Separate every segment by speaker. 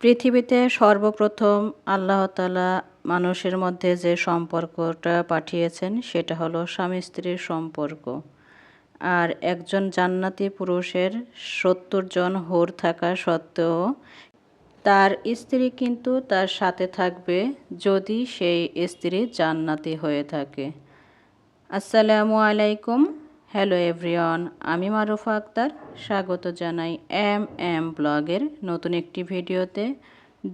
Speaker 1: পৃথিবীতে সর্বপ্রথম আল্লাহ তালা মানুষের মধ্যে যে সম্পর্কটা পাঠিয়েছেন, সেটা হলো স্বামী স্ত্রীর সম্পর্ক। আর একজন জান্নাতি পুরুষের সত্তর জন হোর থাকা সত্ত্বেও তার স্ত্রী কিন্তু তার সাথে থাকবে যদি সেই স্ত্রী জান্নাতি হয়ে থাকে। আসসালামু আলাইকুম। হ্যালো এভরিওয়ান আমি মারুফা আক্তার। স্বাগত জানাই এম এম ব্লগের নতুন একটি ভিডিওতে।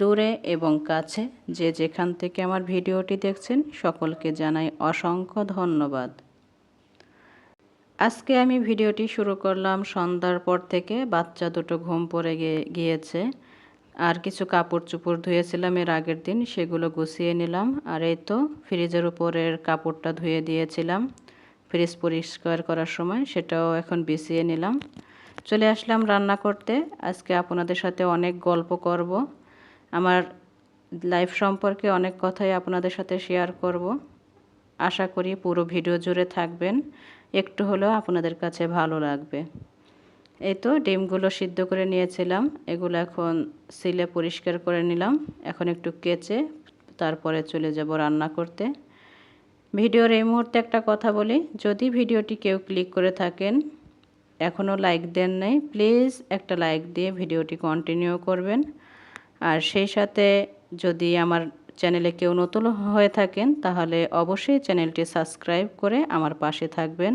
Speaker 1: দূরে এবং কাছে যে যেখান থেকে আমার ভিডিওটি দেখছেন, সকলকে জানাই অসংখ্য ধন্যবাদ। আজকে আমি ভিডিওটি শুরু করলাম সন্ধ্যার পর থেকে বাচ্চা দুটো ঘুম পড়ে গিয়েছে। আর কিছু কাপড় চুপড় ধুয়েছিলাম এর আগের দিন, সেগুলো গুছিয়ে নিলাম। আর এই তো ফ্রিজের উপরের কাপড়টা ধুয়ে দিয়েছিলাম। ফ্রিজ পরিষ্কার করার সময় সেটাও এখন বিছিয়ে নিলাম। চলে আসলাম রান্না করতে। আজকে আপনাদের সাথে অনেক গল্প করব। আমার লাইফ সম্পর্কে অনেক কথাই আপনাদের সাথে শেয়ার করব। আশা করি পুরো ভিডিও জুড়ে থাকবেন। একটু হলেও আপনাদের কাছে ভালো লাগবে। এই তো ডিমগুলো সিদ্ধ করে নিয়েছিলাম। এগুলো এখন সিলে পরিষ্কার করে নিলাম। এখন একটু কেচে তারপরে চলে যাব রান্না করতে। ভিডিওর এই মুহূর্তে একটা কথা বলি। যদি ভিডিওটি কেউ ক্লিক করে থাকেন, এখনও লাইক দেন নাই, প্লিজ একটা লাইক দিয়ে ভিডিওটি কন্টিনিউ করবেন। আর সেই সাথে যদি আমার চ্যানেলে কেউ নতুন হয়ে থাকেন, তাহলে অবশ্যই চ্যানেলটি সাবস্ক্রাইব করে আমার পাশে থাকবেন।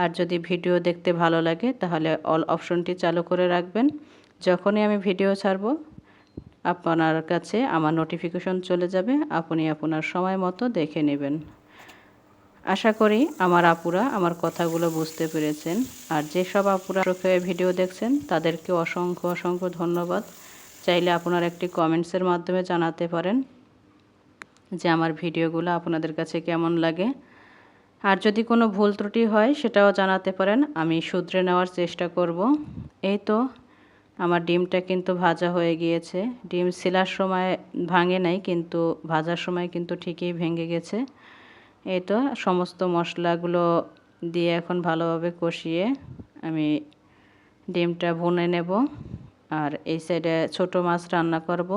Speaker 1: আর যদি ভিডিও দেখতে ভালো লাগে, তাহলে অল অপশনটি চালু করে রাখবেন। যখনই আমি ভিডিও ছাড়ব, আপনার কাছে আমার নোটিফিকেশন চলে যাবে। আপনি আপনার সময় মতো দেখে নেবেন। আশা করি আমার আপুরা আমার কথাগুলো বুঝতে পেরেছেন। আর যেসব আপুরা ভিডিও দেখছেন, তাদেরকে অসংখ্য অসংখ্য ধন্যবাদ। চাইলে আপনার একটি কমেন্টসের মাধ্যমে জানাতে পারেন যে আমার ভিডিওগুলো আপনাদের কাছে কেমন লাগে। আর যদি কোনো ভুল ত্রুটি হয়, সেটাও জানাতে পারেন। আমি শুধরে নেওয়ার চেষ্টা করব। এই তো আমার ডিমটা কিন্তু ভাজা হয়ে গিয়েছে। ডিম সিলার সময় ভাঙে নাই, কিন্তু ভাজার সময় কিন্তু ঠিকই ভেঙে গেছে। এই তো সমস্ত মশলাগুলো দিয়ে এখন ভালোভাবে কষিয়ে আমি ডিমটা ভুনে নেব। আর এই সাইডে ছোট মাছ রান্না করব।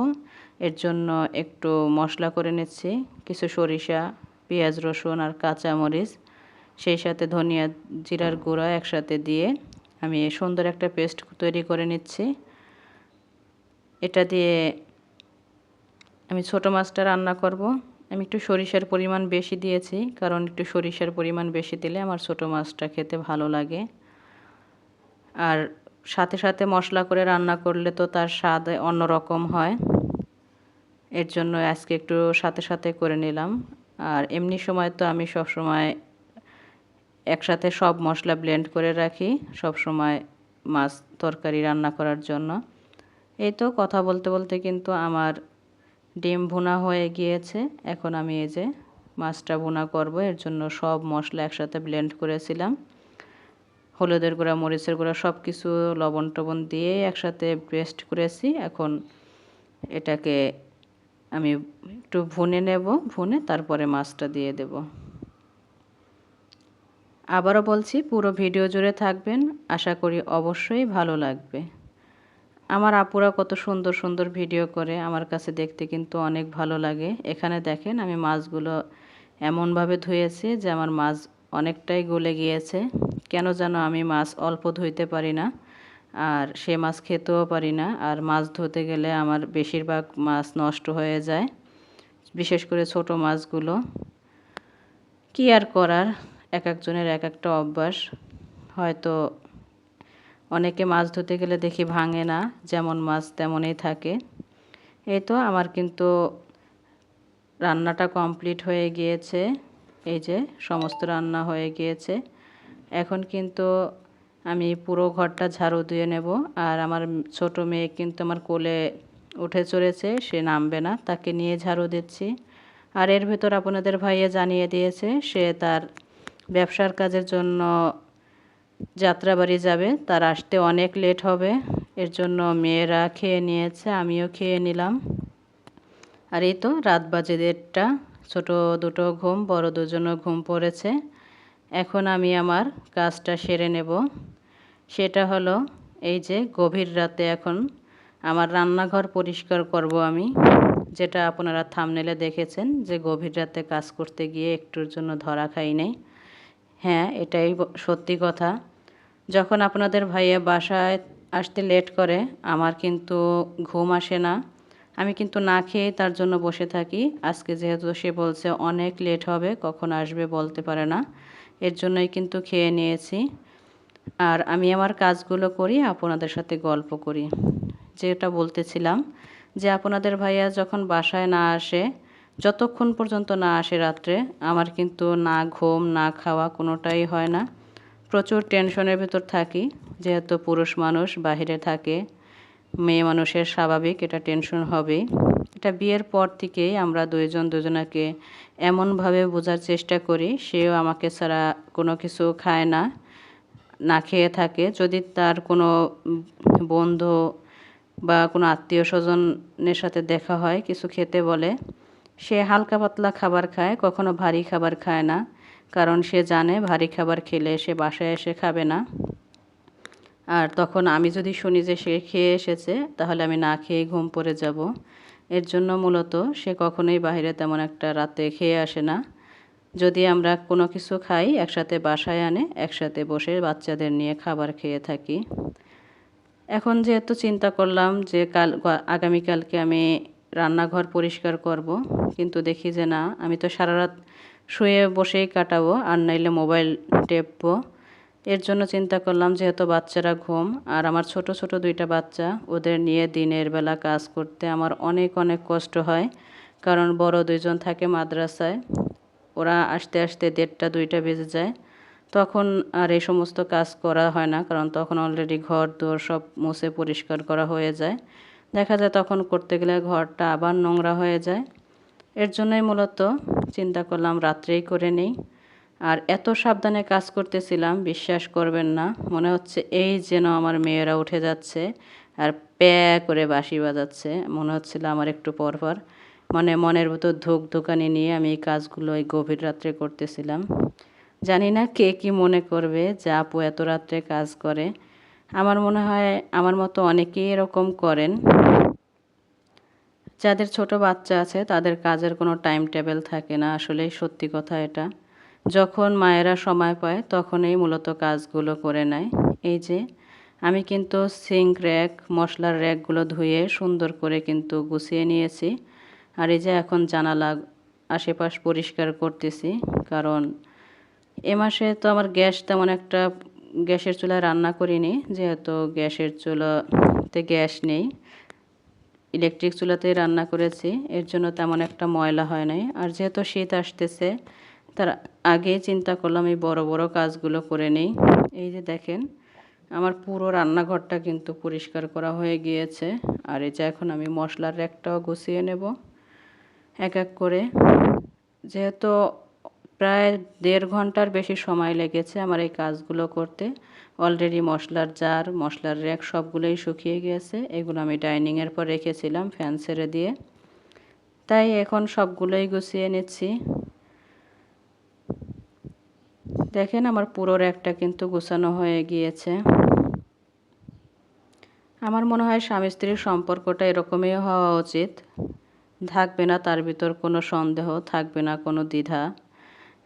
Speaker 1: এর জন্য একটু মশলা করে নিচ্ছি। কিছু সরিষা, পেঁয়াজ, রসুন আর কাঁচা মরিচ সেই সাথে ধনিয়া জিরার গুঁড়া একসাথে দিয়ে আমি সুন্দর একটা পেস্ট তৈরি করে নিচ্ছি। এটা দিয়ে আমি ছোট মাছটা রান্না করব। আমি একটু সরিষার পরিমাণ বেশি দিয়েছি, কারণ একটু সরিষার পরিমাণ বেশি দিলে আমার ছোট মাছটা খেতে ভালো লাগে। আর সাথে সাথে মশলা করে রান্না করলে তো তার স্বাদ অন্যরকম হয়। এর জন্য আজকে একটু সাথে সাথে করে নিলাম। আর এমনি সময় তো আমি সব সময় একসাথে সব মশলা ব্লেন্ড করে রাখি, সব সময় মাছ তরকারি রান্না করার জন্য। এই তো কথা বলতে বলতে কিন্তু আমার ডিম ভুনা হয়ে গিয়েছে। এখন আমি এই যে মাছটা ভুনা করব। এর জন্য সব মশলা একসাথে ব্লেন্ড করেছিলাম। হলুদের গুঁড়া, মরিচের গুঁড়া সব কিছু লবণ টবণ দিয়ে একসাথে পেস্ট করেছি। এখন এটাকে আমি একটু ভুনে নেব। ভুনে তারপরে মাছটা দিয়ে দেব। আবারও বলছি, পুরো ভিডিও জুড়ে থাকবেন। আশা করি অবশ্যই ভালো লাগবে। আমার আপুরা কত সুন্দর সুন্দর ভিডিও করে আমার কাছে দেখতে কিন্তু অনেক ভালো লাগে। এখানে দেখেন আমি মাছগুলো এমনভাবে ধুয়েছি যে আমার মাছ অনেকটাই গলে গিয়েছে। কেন যেন আমি মাছ অল্প ধুইতে পারি না আর সে মাছ খেতেও পারি না। আর মাছ ধুতে গেলে আমার বেশিরভাগ মাছ নষ্ট হয়ে যায়, বিশেষ করে ছোট মাছগুলো। কি আর করার? এক একজনের এক একটা অভ্যাস। হয়তো অনেকে মাছ ধুতে গেলে দেখি ভাঙে না, যেমন মাছ তেমনই থাকে। এই তো আমার কিন্তু রান্নাটা কমপ্লিট হয়ে গিয়েছে, এই যে সমস্ত রান্না হয়ে গিয়েছে। এখন কিন্তু আমি পুরো ঘরটা ঝাড়ু দিয়ে নেব, আর আমার ছোট মেয়ে কিন্তু আমার কোলে উঠে চলেছে সে নামবে না, তাকে নিয়ে ঝাড়ু দিচ্ছি। আর এর ভেতর আপনাদের ভাইয়ে জানিয়ে দিয়েছে, সে তার ব্যবসার কাজের জন্য যাত্রাবাড়ি যাবে, তার আসতে অনেক লেট হবে। এর জন্য মেয়েরা খেয়ে নিয়েছে, আমিও খেয়ে নিলাম। আর এই তো রাত বাজে দেড়টা। ছোট দুটো ঘুম, বড় দুজনও ঘুম পড়েছে। এখন আমি আমার কাজটা সেরে নেব। সেটা হলো, এই যে গভীর রাতে এখন আমার রান্নাঘর পরিষ্কার করব আমি। যেটা আপনারা থামনেলে দেখেছেন যে গভীর রাতে কাজ করতে গিয়ে একটুর জন্য ধরা খাই নাই। হ্যাঁ এটাই সত্যি কথা। যখন আপনাদের ভাইয়া বাসায় আসতে লেট করে, আমার কিন্তু ঘুম আসে না। আমি কিন্তু না খেয়ে তার জন্য বসে থাকি। আজকে যেহেতু সে বলছে অনেক লেট হবে, কখন আসবে বলতে পারে না। এর জন্যই কিন্তু খেয়ে নিয়েছি। আর আমি আমার কাজগুলো করি, আপনাদের সাথে গল্প করি। যেটা বলতেছিলাম যে, আপনাদের ভাইয়া যখন বাসায় না আসে যতক্ষণ পর্যন্ত না আসে রাত্রে, আমার কিন্তু না ঘুম, না খাওয়া কোনোটাই হয় না। প্রচুর টেনশনের ভেতর থাকি, যেহেতু পুরুষ মানুষ, বাহিরে থাকে, মেয়ে মানুষের স্বাভাবিক, এটা টেনশন হবেই। এটা বিয়ের পর থেকেই আমরা দুইজন দুজনাকে এমনভাবে বোঝার চেষ্টা করি, সেও আমাকে ছাড়া কোনো কিছু খায় না না খেয়ে থাকে। যদি তার কোনো বন্ধু বা কোনো আত্মীয় স্বজনের সাথে দেখা হয়, কিছু খেতে বলে সে হালকা পাতলা খাবার খায়, কখনো ভারী খাবার খায় না, কারণ সে জানে ভারী খাবার খেলে সে বাসায় এসে খাবে না। আর তখন আমি যদি শুনি যে সে খেয়ে এসেছে, তাহলে আমি না খেয়ে ঘুম পড়ে যাব। এর জন্য মূলত সে কখনোই বাইরে তেমন একটা রাতে খেয়ে আসে না। যদি আমরা কোনো কিছু খাই, একসাথে বাসায় আনে, একসাথে বসে বাচ্চাদের নিয়ে খাবার খেয়ে থাকি। এখন যেহেতু চিন্তা করলাম যে কাল, আগামীকালকে আমি রান্নাঘর পরিষ্কার করব, কিন্তু দেখি যে না, আমি তো সারা রাত শুয়ে বসেই কাটাবো আর নাইলে মোবাইল টেপবো। এর জন্য চিন্তা করলাম যেহেতু বাচ্চারা ঘুম, আর আমার ছোট ছোট দুইটা বাচ্চা, ওদের নিয়ে দিনের বেলা কাজ করতে আমার অনেক অনেক কষ্ট হয়, কারণ বড় দুইজন থাকে মাদ্রাসায়, ওরা আসতে আসতে দেড়টা দুইটা বেজে যায়। তখন আর এই সমস্ত কাজ করা হয় না, কারণ তখন অলরেডি ঘর দোর সব মুছে পরিষ্কার করা হয়ে যায়। দেখা যায় তখন করতে গেলে ঘরটা আবার নোংরা হয়ে যায়। এর জন্যই মূলত চিন্তা করলাম রাত্রেই করে নিই। আর এত সাবধানে কাজ করতেছিলাম, বিশ্বাস করবেন না, মনে হচ্ছে এই যেন আমার মেয়েরা উঠে যাচ্ছে আর প্যা করে বাঁশি বাজাচ্ছে, মনে হচ্ছিল আমার একটু পরপর। মানে মনের ভিতর ধুক ধুকানি নিয়ে আমি এই কাজগুলো এই গভীর রাত্রে করতেছিলাম। জানি না কে কি মনে করবে যে আপু এত রাত্রে কাজ করে আমার মনে হয় আমার মতো অনেকেই এরকম করেন। যাদের ছোট বাচ্চা আছে, তাদের কাজের কোনো টাইম টেবিল থাকে না। আসলেই সত্যি কথা এটা। যখন মায়েরা সময় পায়, তখনই মূলত কাজগুলো করে নেয়। এই যে, আমি কিন্তু সিঙ্ক র্যাক, মশলার র্যাকগুলো ধুয়ে সুন্দর করে কিন্তু গুছিয়ে নিয়েছি। আর এই যে, এখন জানালা আশেপাশ পরিষ্কার করতেছি। কারণ এ মাসে তো আমার গ্যাস তেমন একটা গ্যাসের চুলায় রান্না করিনি, যেহেতু গ্যাসের চুলাতে গ্যাস নেই। ইলেকট্রিক চুলাতেই রান্না করেছি, এর জন্য তেমন একটা ময়লা হয় নাই। আর যেহেতু শীত আসতেছে, তার আগে চিন্তা করলাম এই বড় বড় কাজগুলো করে নেই। এই যে দেখেন, আমার পুরো রান্নাঘরটা কিন্তু পরিষ্কার করা হয়ে গিয়েছে। আর এই যে এখন আমি মশলার র্যাকটাও গুছিয়ে নেব, এক এক করে। যেহেতু প্রায় দেড় ঘণ্টার বেশি সময় লেগেছে আমার এই কাজগুলো করতে। অলরেডি মশলার জার, মশলার র্যাক সবগুলোই শুকিয়ে গিয়েছে এগুলো আমি ডাইনিংয়ের পর রেখেছিলাম ফ্যান ছেড়ে দিয়ে। তাই এখন সবগুলোই গুছিয়ে নিচ্ছি। দেখেন আমার পুরো র্যাকটা কিন্তু গুছানো হয়ে গিয়েছে। আমার মনে হয় স্বামী স্ত্রীর সম্পর্কটা এরকমই হওয়া উচিত। থাকবে না তার ভিতর কোনো সন্দেহ, থাকবে না কোনো দ্বিধা।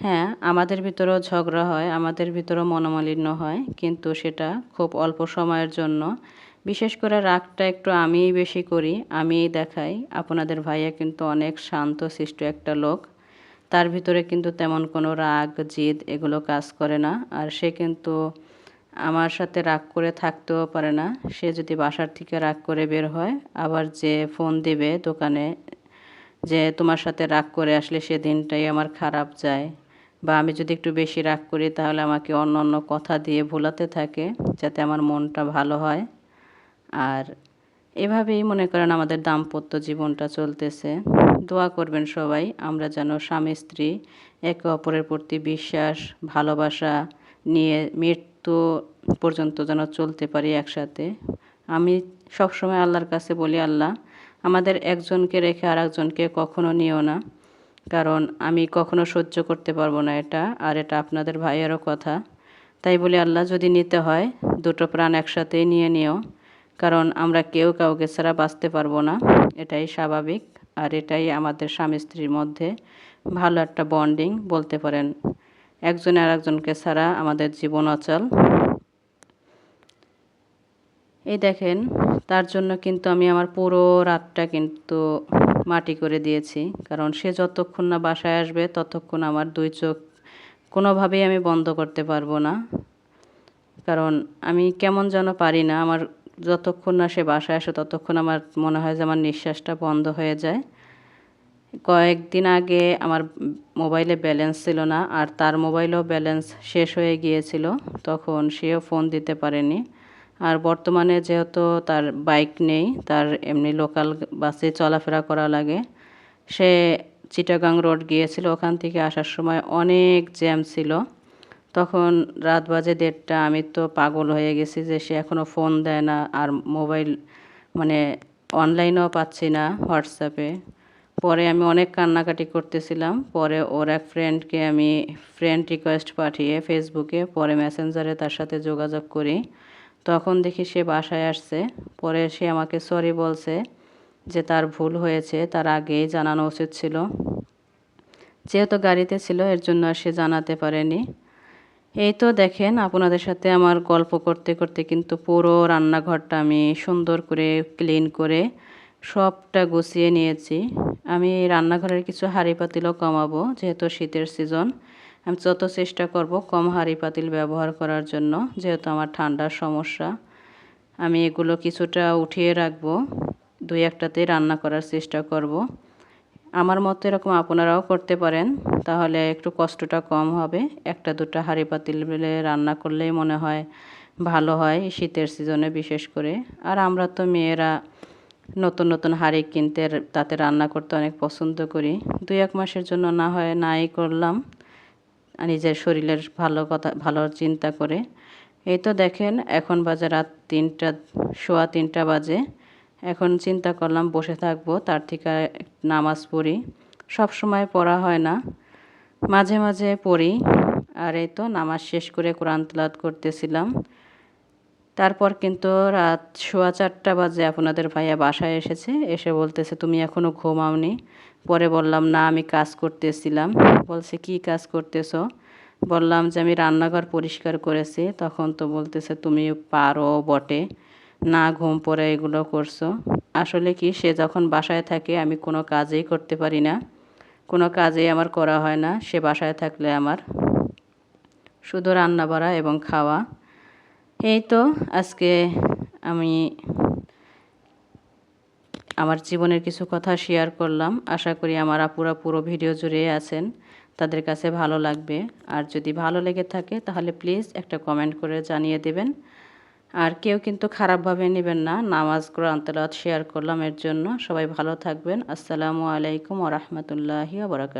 Speaker 1: হ্যাঁ আমাদের ভিতরেও ঝগড়া হয়, আমাদের ভিতরেও মনোমালিন্য হয়, কিন্তু সেটা খুব অল্প সময়ের জন্য। বিশেষ করে রাগটা একটু আমিই বেশি করি, আমিই দেখাই। আপনাদের ভাইয়া কিন্তু অনেক শান্ত, সৃষ্ট একটা লোক। তার ভিতরে কিন্তু তেমন কোনো রাগ, জিদ এগুলো কাজ করে না। আর সে কিন্তু আমার সাথে রাগ করে থাকতেও পারে না। সে যদি বাসার থেকে রাগ করে বের হয়, আবার যে ফোন দিবে দোকানে যে তোমার সাথে রাগ করে আসলে সে দিনটাই আমার খারাপ যায়। বা আমি যদি একটু বেশি রাগ করি, তাহলে আমাকে অন্য অন্য কথা দিয়ে ভোলাতে থাকে, যাতে আমার মনটা ভালো হয়। আর এভাবেই মনে করেন আমাদের দাম্পত্য জীবনটা চলতেছে। দোয়া করবেন সবাই, আমরা যেন স্বামী, স্ত্রী একে অপরের প্রতি বিশ্বাস, ভালোবাসা নিয়ে মৃত্যু পর্যন্ত যেন চলতে পারি একসাথে। আমি সবসময় আল্লাহর কাছে বলি, আল্লাহ, আমাদের একজনকে রেখে আর একজনকে কখনো নিও না। কারণ আমি কখনো সহ্য করতে পারব না এটা, আর এটা আপনাদের ভাইয়েরও কথা। তাই বলি, আল্লাহ যদি নিতে হয়, দুটো প্রাণ একসাথেই নিয়ে নিও। কারণ আমরা কেউ কাউকে ছাড়া বাঁচতে পারব না। এটাই স্বাভাবিক, আর এটাই আমাদের স্বামী স্ত্রীর মধ্যে ভালো একটা বন্ডিং বলতে পারেন। একজন আর একজনকে ছাড়া আমাদের জীবন অচল। এই দেখেন, তার জন্য কিন্তু আমি আমার পুরো রাতটা কিন্তু মাটি করে দিয়েছি। কারণ সে যতক্ষণ না বাসায় আসবে, ততক্ষণ আমার দুই চোখ কোনোভাবেই আমি বন্ধ করতে পারব না। কারণ আমি কেমন যেন পারি না, আমার যতক্ষণ না সে বাসায় আসে, ততক্ষণ আমার মনে হয় যে আমার নিঃশ্বাসটা বন্ধ হয়ে যায়। কয়েকদিন আগে আমার মোবাইলে ব্যালেন্স ছিল না, আর তার মোবাইলেও ব্যালেন্স শেষ হয়ে গিয়েছিল, তখন সেও ফোন দিতে পারেনি। আর বর্তমানে যেহেতু তার বাইক নেই, তার এমনি লোকাল বাসে চলাফেরা করা লাগে। সে চিটাগাং রোড গিয়েছিল, ওখান থেকে আসার সময় অনেক জ্যাম ছিল। তখন রাত বাজে দেড়টা, আমি তো পাগল হয়ে গেছি যে সে এখনও ফোন দেয় না, আর মোবাইল মানে অনলাইনেও পাচ্ছি না হোয়াটসঅ্যাপে পরে আমি অনেক কান্নাকাটি করতেছিলাম, পরে ওর এক ফ্রেন্ডকে আমি ফ্রেন্ড রিকোয়েস্ট পাঠিয়ে ফেসবুকে পরে মেসেঞ্জারে তার সাথে যোগাযোগ করি। তখন দেখি সে বাসায় আসছে। পরে সে আমাকে সরি বলছে যে তার ভুল হয়েছে, তার আগেই জানানো উচিত ছিল। যেহেতু গাড়িতে ছিল, এর জন্য সে জানাতে পারেনি। এই তো দেখেন, আপনাদের সাথে আমার গল্প করতে করতে কিন্তু পুরো রান্নাঘরটা আমি সুন্দর করে ক্লিন করে সবটা গুছিয়ে নিয়েছি। আমি রান্নাঘরের কিছু হাঁড়ি পাতিলও কমাবো, যেহেতু শীতের সিজন আমি যত চেষ্টা করব কম হাঁড়ি পাতিল ব্যবহার করার জন্য, যেহেতু আমার ঠান্ডার সমস্যা। আমি এগুলো কিছুটা উঠিয়ে রাখব, দুই একটাতেই রান্না করার চেষ্টা করব। আমার মতো এরকম আপনারাও করতে পারেন, তাহলে একটু কষ্টটা কম হবে। একটা দুটা হাঁড়ি পাতিল রান্না করলেই মনে হয় ভালো হয় শীতের সিজনে বিশেষ করে। আর আমরা তো মেয়েরা নতুন নতুন হাঁড়ি কিনতে তাতে রান্না করতে অনেক পছন্দ করি। দুই এক মাসের জন্য না হয় নাই করলাম। নিজের শরীরের ভালো কথা, ভালো চিন্তা করে। এই তো দেখেন, এখন বাজে রাত তিনটা, সোয়া তিনটা বাজে। এখন চিন্তা করলাম বসে থাকব, তার থেকে নামাজ পড়ি। সব সময় পড়া হয় না, মাঝে মাঝে পড়ি। আর এই তো নামাজ শেষ করে কোরআন তলাত করতেছিলাম। তারপর কিন্তু রাত সোয়া চারটা বাজে আপনাদের ভাইয়া বাসায় এসেছে, এসে বলতেছে, তুমি এখনও ঘুমাওনি? পরে বললাম, না, আমি কাজ করতেছিলাম। বলছে, কি কাজ করতেছ? বললাম যে, আমি রান্নাঘর পরিষ্কার করেছি। তখন তো বলতেছে, তুমি পারো বটে, না ঘুম পরে এগুলো করছ। আসলে কি, সে যখন বাসায় থাকে, আমি কোনো কাজেই করতে পারি না, কোনো কাজেই আমার করা হয় না, সে বাসায় থাকলে আমার। শুধু রান্না বাড়া এবং খাওয়া। এই তো, আজকে আমি আমার জীবনের কিছু কথা শেয়ার করলাম। আশা করি আমার আপুরা পুরো ভিডিও জুড়ে আছেন, তাদের কাছে ভালো লাগবে। আর যদি ভালো লেগে থাকে, তাহলে প্লিজ একটা কমেন্ট করে জানিয়ে দেবেন। আর কেউ কিন্তু খারাপভাবে নেবেন না, নামাজ, কোরআন তেলাওয়াত শেয়ার করলাম এর জন্য। সবাই ভালো থাকবেন। আসসালামু আলাইকুম ওরহমতুল্লাহি বরাকাত